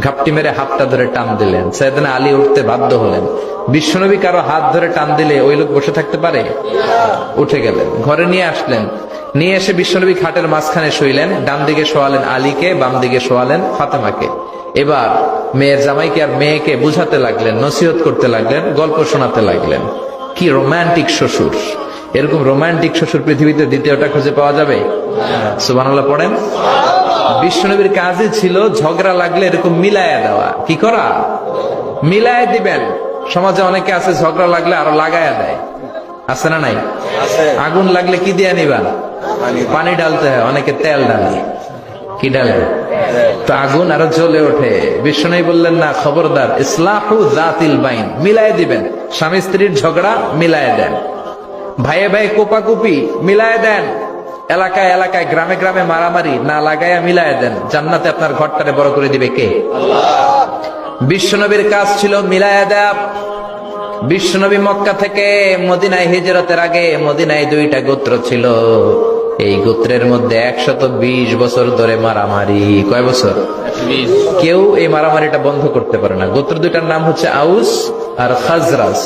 ঘাপটি মেরে হাতটা ধরে টান দিলেন। সেদিন আলী উঠতে বাধ্য হলেন। বিষ্ণুনবী কারও হাত ধরে টান দিলে ওই লোক বসে থাকতে পারে? উঠে গেলেন, ঘরে নিয়ে আসলেন। নিয়ে এসে বিশ্বনবী খাটের মাঝখানে শুইলেন ডান দিকে শোয়ালেন আলীকে বাম দিকে শোয়ালেন ফাতেমাকে। এবার মেয়ের জামাইকে আর মেয়েকে বুঝাতে লাগলেন, নসিহত করতে লাগলেন, গল্প শোনাতে লাগলেন। কি রোমান্টিক শ্বশুর। এরকম রোমান্টিক শ্বশুর পৃথিবীতে দ্বিতীয়টা খুঁজে পাওয়া যাবে? সুবানাল্লাহ পড়েন। বিশ্বনবীর কাজই ছিল ঝগড়া লাগলে এরকম মিলায়া দেওয়া। কি করা? মিলায় দিবেন। সমাজে অনেকে আছে ঝগড়া লাগলে আরও লাগায়া দেয়। আছে না নাই? আগুন লাগলে কি দিয়ে নিবা? পানি। ডালতে হয় অনেকে তেল ডালে কি ডালে তো আগুন আরও জ্বলে ওঠে। বিষ্ণু বললেন না খবরদার। ইসলাহু জাতিল বাইন। মিলায় দিবেন। স্বামী স্ত্রীর ঝগড়া মিলায় দেন। ভাইয়ে ভাই কোপাকুপি মিলায় দেন। এলাকায় এলাকায় গ্রামে গ্রামে মারামারি না লাগাইয়া মিলায় দেন। জান্নাতে আপনার ঘরটারে বড় করে দিবে কে? বিশ্বনবীর কাজ ছিল মিলায় দেয়া। বিশ্বনবী মক্কা থেকে মদিনায় হিজরতের আগে মদিনায় দুইটা গোত্র ছিল। এই গোত্রের মধ্যে একশত বিশ বছর ধরে মারামারি। কয় বছর? কেউ এই মারামারিটা বন্ধ করতে পারে না। গোত্র দুইটার নাম হচ্ছে আউস আর খাজরাজ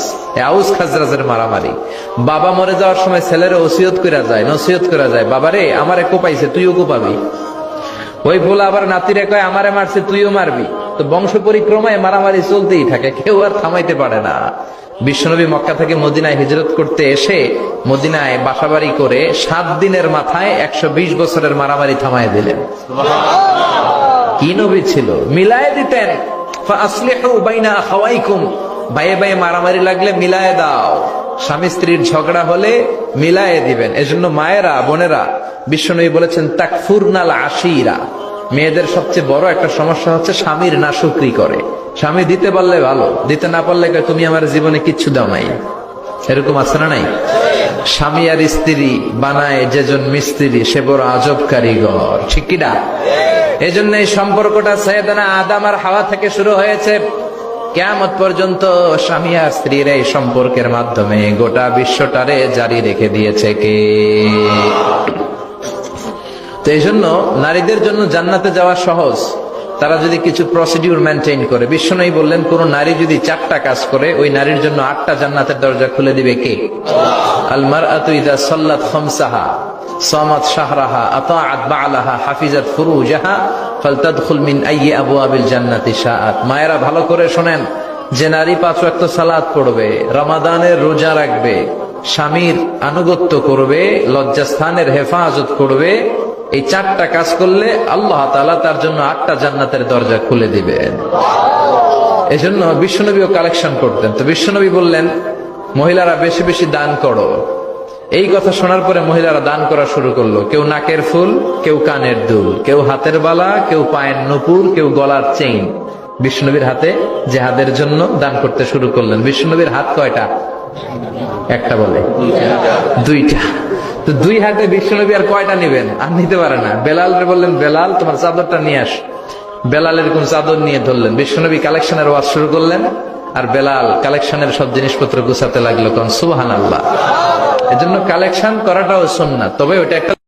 আউস খাজরাজের মারামারি। বাবা মরে যাওয়ার সময় ছেলের ওসিয়ত করা যায় নসিয়ত করা যায় বাবারে আমারে কোপাইছে তুইও কোপাবি? ওই ভোলা আবার নাতিরে কয় আমারে মারছে তুইও মারবি? তো বংশ পরিক্রমায় মারামারি চলতেই থাকে কেউ আর থামাইতে পারে না। বিশ্বনবী মক্কা থেকে মদিনায় হিজরত করতে এসে মদিনায় বাসাবাড়ি করে সাত দিনের মাথায় একশো বিশ বছরের মারামারি থামায় দিলেন। কি নবী ছিল? মিলায় দিতেন। ফাসলিহু বাইনা আখাওয়াইকুম। ভাইয়ে ভাইয়ে মারামারি লাগলে মিলায় দাও। স্বামী স্ত্রীর ঝগড়া হলে মিলায়ে দিবেন। এজন্য মায়েরা, বোনেরা, বিশ্বনবী বলেছেন, তাকফুরনাল আশিরা। মেয়েদের সবচেয়ে বড় একটা সমস্যা হচ্ছে স্বামীর নাশুকরি করে। স্বামী দিতে পারলে ভালো, দিতে না পারলে তুমি আমার জীবনে কিচ্ছু দাও নাই। এরকম আছে না নাই? স্বামী আর স্ত্রী বানায় যেজন মিস্ত্রি, সে বড় আজব কারিগর। ঠিক কিনা? এই জন্য এই সম্পর্কটা সৈয়দনা আদাম আর হাওয়া থেকে শুরু হয়েছে। কেয়ামত পর্যন্ত স্বামী আর স্ত্রীর এই সম্পর্কের মাধ্যমে গোটা বিশ্বটারে জারি রেখে দিয়েছে কে? তো এই জন্য নারীদের জন্য জান্নাতে যাওয়া সহজ। তারা যদি কিছু প্রসিডিউর মেনটেন করে। বিশ্বনয়ী বললেন, কোন নারী যদি চারটা কাজ করে, ওই নারীর জন্য আটটা জান্নাতের দরজা খুলে দিবে কে? আলমার আতুইদা সল্লাত খমসাহা। ভালো করে যে নারী পাঁচ ওয়াক্ত পড়বে, রমাদানের রোজা রাখবে, স্বামীর আনুগত্য করবে, লজ্জাস্থানের হেফাজত করবে, এই চারটা কাজ করলে আল্লাহ তাআলা তার জন্য আটটা জান্নাতের দরজা খুলে দিবেন। এই জন্য বিশ্বনবীও কালেকশন করতেন। তো বিশ্বনবী বললেন, মহিলারা বেশি বেশি দান করো। এই কথা শোনার পরে মহিলারা দান করা শুরু করল। কেউ নাকের ফুল, কেউ কানের দুল, কেউ হাতের বালা, কেউ পায়ের নুপুর, কেউ গলার চেইন। বিষ্ণুবীর হাতে জেহাদের জন্য দান করতে শুরু করলেন। বিষ্ণুবীর হাত কয়টা? একটা বলে। দুইটা। তো দুই হাতে বিষ্ণুনবী আর কয়টা নিবেন? আর নিতে পারে না। বেলাল বললেন, বেলাল, তোমার চাদরটা নিয়ে আস। বেলাল এরকম চাদর নিয়ে ধরলেন। বিষ্ণুনবী কালেকশনের ওয়াজ শুরু করলেন, আর বেলাল কালেকশনের সব জিনিসপত্র গুছাতে লাগল। কারণ সুবাহান আল্লাহ এজন্য কালেকশন করাটাও সুন্নাত। তবে ওটা একটা